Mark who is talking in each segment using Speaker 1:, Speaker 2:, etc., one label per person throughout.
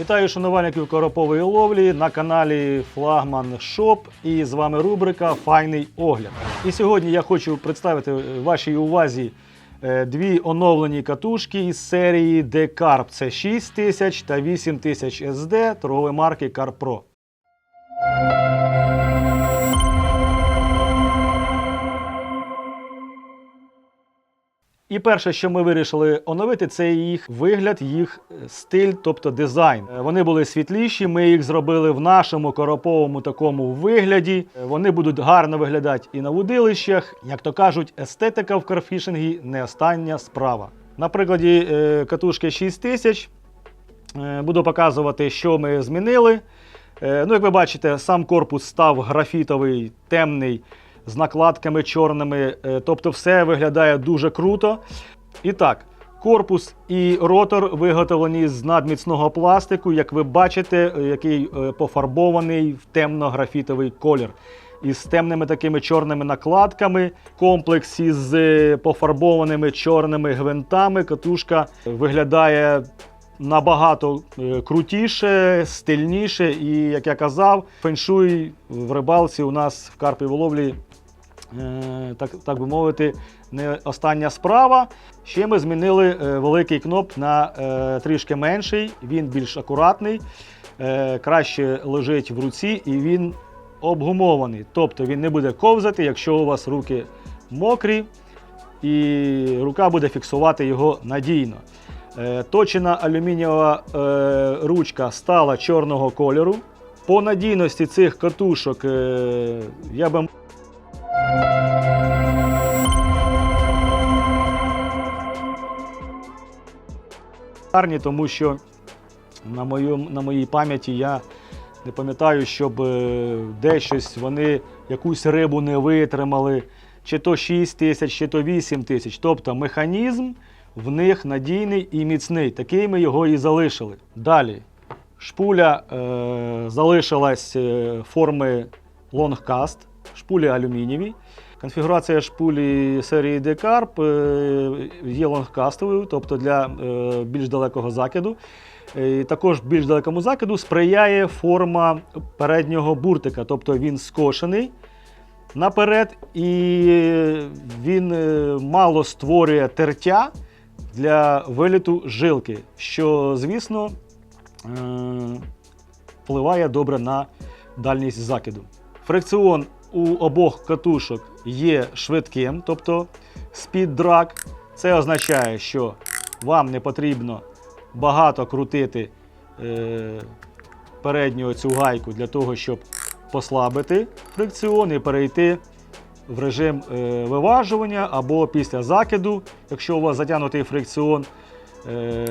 Speaker 1: Вітаю шанувальників коропової ловлі на каналі Флагман Шоп. І з вами рубрика Файний огляд. І сьогодні я хочу представити вашій увазі е, дві оновлені катушки із серії D-Carp. Це 6000 та 8000 SD торгової марки CarPro. І перше, що ми вирішили оновити, це їх вигляд, їх стиль, тобто дизайн. Е, Вони були світліші. Ми їх зробили в нашому короповому такому вигляді. Е, Вони будуть гарно виглядати і на вудилищах. Як то кажуть, естетика в карфішингі не остання справа. На прикладі е, катушки 6000 е, буду показувати, що ми змінили. Ну, як ви бачите, сам корпус став графітовий, темний, з накладками чорними. е, Тобто все виглядає дуже круто. І так, корпус і ротор виготовлені з надміцного пластику, як ви бачите, е, який е, пофарбований в темно-графітовий колір. Із темними такими чорними накладками, комплекс із пофарбованими чорними гвинтами. Катушка виглядає набагато крутіше, стильніше. І, як я казав, феншуй в рибалці у нас в карпі ловлі, е, так, так би мовити, не остання справа. Ще ми змінили е, великий кноп на е, трішки менший, він більш акуратний, е, краще лежить в руці і він обгумований. Тобто він не буде ковзати, якщо у вас руки мокрі, і рука буде фіксувати його надійно. Е, Точена алюмінієва е, ручка стала чорного кольору. По надійності цих катушок е, я би гарні, тому що на, моєму, на моїй пам'яті я не пам'ятаю, щоб е, де щось вони якусь рибу не витримали, чи то 6 тисяч, чи то 8 тисяч. Тобто механізм в них надійний і міцний. Такий ми його і залишили. Далі. Шпуля е, залишилась е, форми лонгкаст, шпулі алюмінієві. Конфігурація шпулі серії е, є лонгкастовою, тобто для е, більш далекого закиду. Е, І також більш далекому закиду сприяє форма переднього буртика, тобто він скошений наперед, і він е, мало створює тертя для виліту жилки, що, звісно, впливає добре на дальність закиду. Фрикціон у обох катушок є швидким, тобто speed-drag. Це означає, що вам не потрібно багато крутити е, передню цю гайку для того, щоб послабити фрикціон і перейти в режим е, виважування або після закиду, якщо у вас затягнутий фрикціон, е,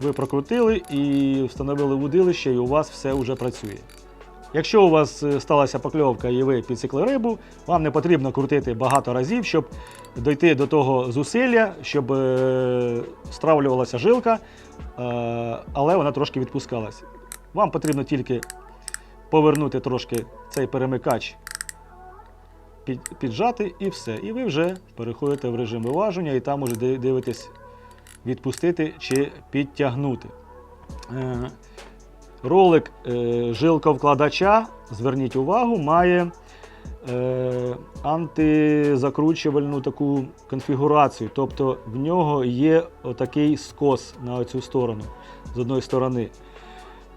Speaker 1: ви прокрутили і встановили вудилище, і у вас все вже працює. Якщо у вас е, сталася покльовка і ви підсікли рибу, вам не потрібно крутити багато разів, щоб дойти до того зусилля, щоб е, стравлювалася жилка, е, але вона трошки відпускалася. Вам потрібно тільки повернути трошки цей перемикач, під, піджати і все. І ви вже переходите в режим виваження і там уже дивитесь відпустити чи підтягнути. Ролик е, жилковкладача, зверніть увагу, має е, антизакручувальну таку конфігурацію. Тобто в нього є отакий скос на цю сторону з одної сторони.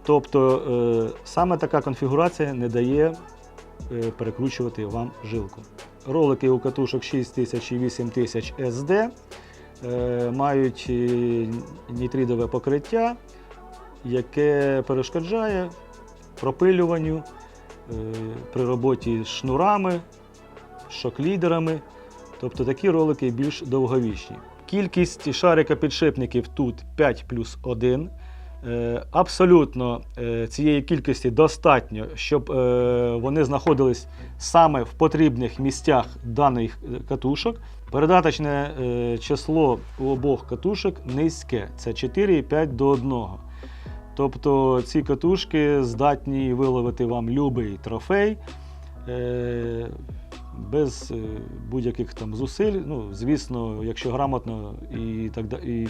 Speaker 1: Тобто е, саме така конфігурація не дає перекручувати вам жилку. Ролики у катушок 6000 і 8000 SD мають нітридове покриття, яке перешкоджає пропилюванню е, при роботі з шнурами, шок-лідерами. Тобто такі ролики більш довговічні. Кількість шарика підшипників тут 5 плюс 1. Е, Абсолютно е, цієї кількості достатньо, щоб вони знаходились саме в потрібних місцях даних катушок. Передаточне число у обох катушок низьке це 4,5 до 1. Тобто ці катушки здатні виловити вам любий трофей е, без е, будь-яких там зусиль. Ну, звісно, якщо грамотно і так і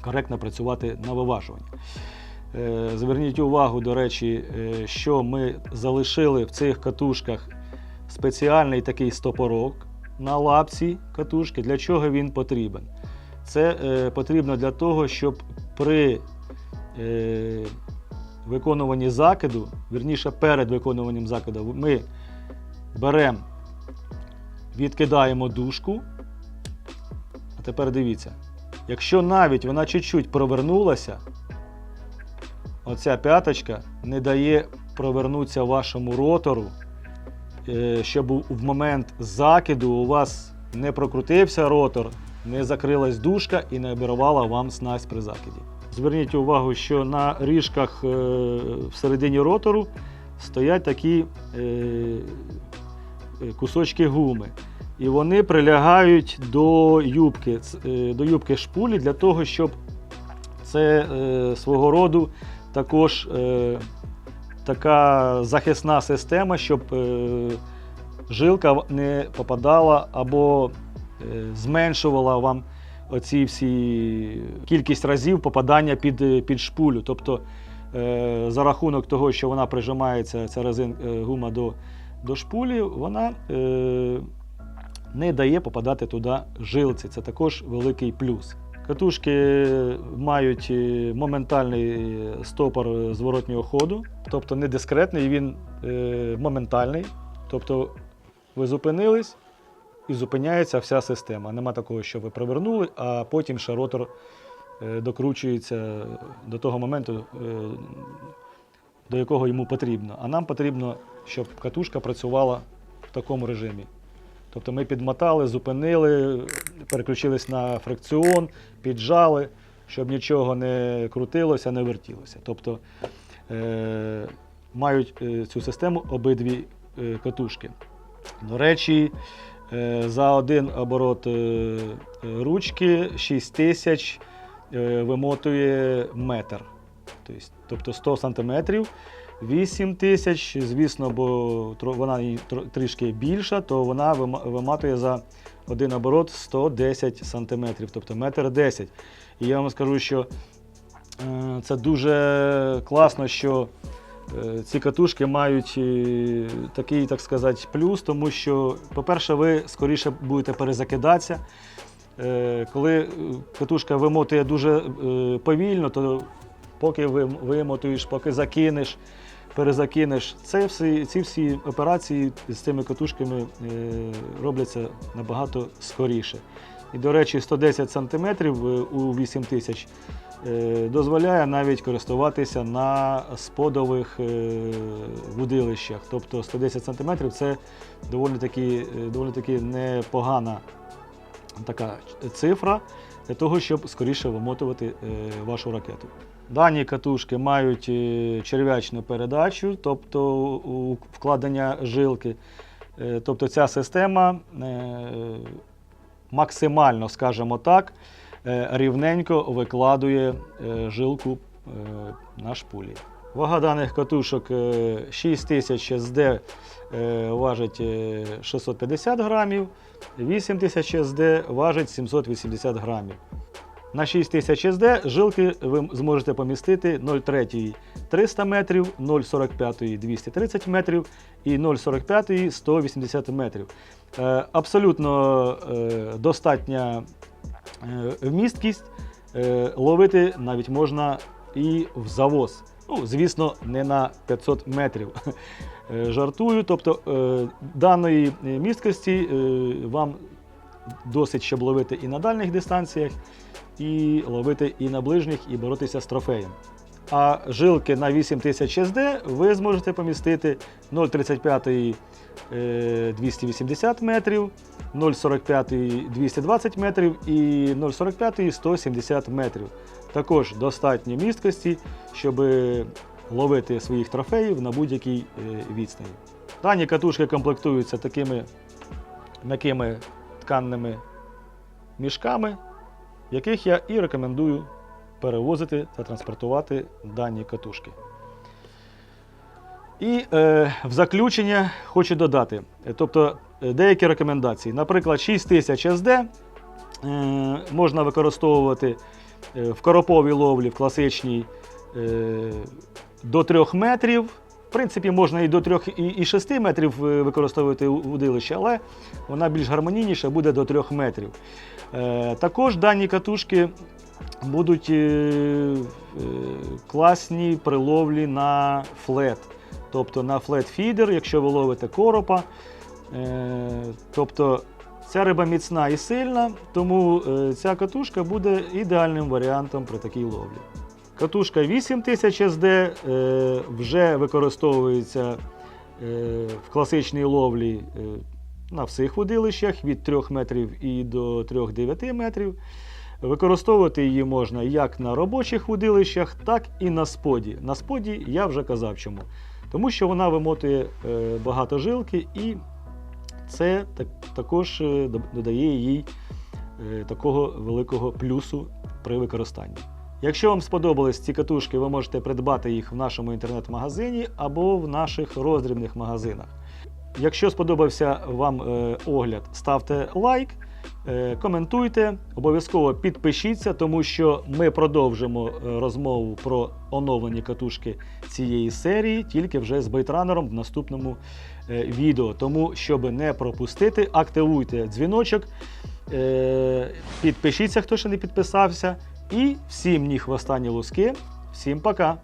Speaker 1: коректно працювати на виважуванні. Е, Зверніть увагу, до речі, що ми залишили в цих катушках спеціальний такий стопорок на лапці катушки. Для чого він потрібен? Це потрібно для того, щоб при виконуванні закиду, вірніше перед виконуванням закиду, ми беремо, відкидаємо дужку. А тепер дивіться, якщо навіть вона чуть-чуть провернулася, оця п'яточка не дає провернутися вашому ротору, е, щоб в момент закиду у вас не прокрутився ротор, не закрилась дужка і не обірвала вам снасть при закиді. Зверніть увагу, що на ріжках е, всередині ротору стоять такі е, е, кусочки гуми. І вони прилягають до юбки, до юбки шпулі для того, щоб це свого роду також така захисна система, щоб жилка не попадала або зменшувала вам оці всі кількість разів попадання під, під шпулю. Тобто е, за рахунок того, що вона прижимається, ця резин, е, гума до, до шпулі, вона е, не дає попадати туди жилці. Це також великий плюс. Катушки мають е, моментальний стопор зворотнього ходу, тобто не дискретний, він е, моментальний. Тобто ви зупинились і зупиняється вся система. Нема такого, що ви провернули, а потім ще ротор е, докручується до того моменту, е, до якого йому потрібно. А нам потрібно, щоб катушка працювала в такому режимі. Тобто ми підмотали, зупинили, переключились на фрикціон, піджали, щоб нічого не крутилося, не вертілося. Тобто е, мають е, цю систему обидві катушки. До речі, за один оборот е, е, ручки 6 тисяч е, вимотує метр. Тобто- Тобто 100 сантиметрів. 8 тисяч, звісно, бо вона трішки більша, то вона вима- виматує за один оборот 110 сантиметрів, тобто метр 10. І я вам скажу, що е, це дуже класно, що е, ці катушки мають е, такий, так сказати, плюс, тому що, по-перше, ви скоріше будете перезакидатися. Е, Коли е, катушка вимотує дуже е, повільно, то поки вимотуєш, поки закинеш, перезакинеш, це всі, ці всі операції з цими катушками е, робляться набагато скоріше. І, до речі, 110 см у 8000 е, дозволяє навіть користуватися на сподових е, вудилищах. Тобто 110 см це доволі таки, е, доволі таки непогана така цифра для того, щоб скоріше вимотувати е, вашу ракету. Дані катушки мають е, черв'ячну передачу, тобто вкладення жилки. Е, Тобто ця система е, максимально, скажімо так, е, рівненько викладує е, жилку е, на шпулі. Вага даних катушок е, 6000 СД е, важить е, 650 грамів, 8000 СД важить 780 грамів. На 6000 СД жилки ви зможете помістити 0,3 300 метрів, 0,45 230 метрів і 0,45 180 метрів. Е, Абсолютно е, достатня е, вмісткість. Ловити навіть можна і в завоз. Ну, звісно, не на 500 метрів. Жартую, тобто даної місткості вам досить, щоб ловити і на дальніх дистанціях, і ловити і на ближніх, і боротися з трофеєм. А жилки на 8000 СД ви зможете помістити 0,35 е, 280 метрів, 0,45 220 метрів і 0,45 170 метрів. Також достатньо місткості, щоб ловити своїх трофеїв на будь-якій е, відстані. Дані катушки комплектуються такими м'якими тканними мішками, яких я і рекомендую перевозити та транспортувати дані катушки. І е, в заключення хочу додати, е, тобто е, деякі рекомендації. Наприклад, 6000 SD е, можна використовувати е, в короповій ловлі, в класичній е, до 3 метрів. В принципі, можна і до 3 і, і 6 метрів е, використовувати удилище, але вона більш гармонійніша буде до 3 метрів. Е, також дані катушки будуть е, класні при ловлі на флет. Тобто на флет-фідер, якщо ви ловите коропа. Тобто ця риба міцна і сильна, тому ця катушка буде ідеальним варіантом при такій ловлі. Катушка 8000 SD е, вже використовується е, в класичній ловлі е, на всіх водилищах від 3 метрів і до 3-9 метрів. Використовувати її можна як на робочих водилищах, так і на споді. На споді я вже казав чому. Тому що вона вимотує е, багато жилки і це так, також е, додає їй е, такого великого плюсу при використанні. Якщо вам сподобались ці катушки, ви можете придбати їх в нашому інтернет-магазині або в наших роздрібних магазинах. Якщо сподобався вам е, огляд, ставте лайк, е, коментуйте, обов'язково підпишіться, тому що ми продовжимо е, розмову про оновлені катушки цієї серії тільки вже з бейтранером в наступному відео. Тому, щоб не пропустити, активуйте дзвіночок, підпишіться, хто ще не підписався. І всім ні хвоста, ні луски. Всім пока!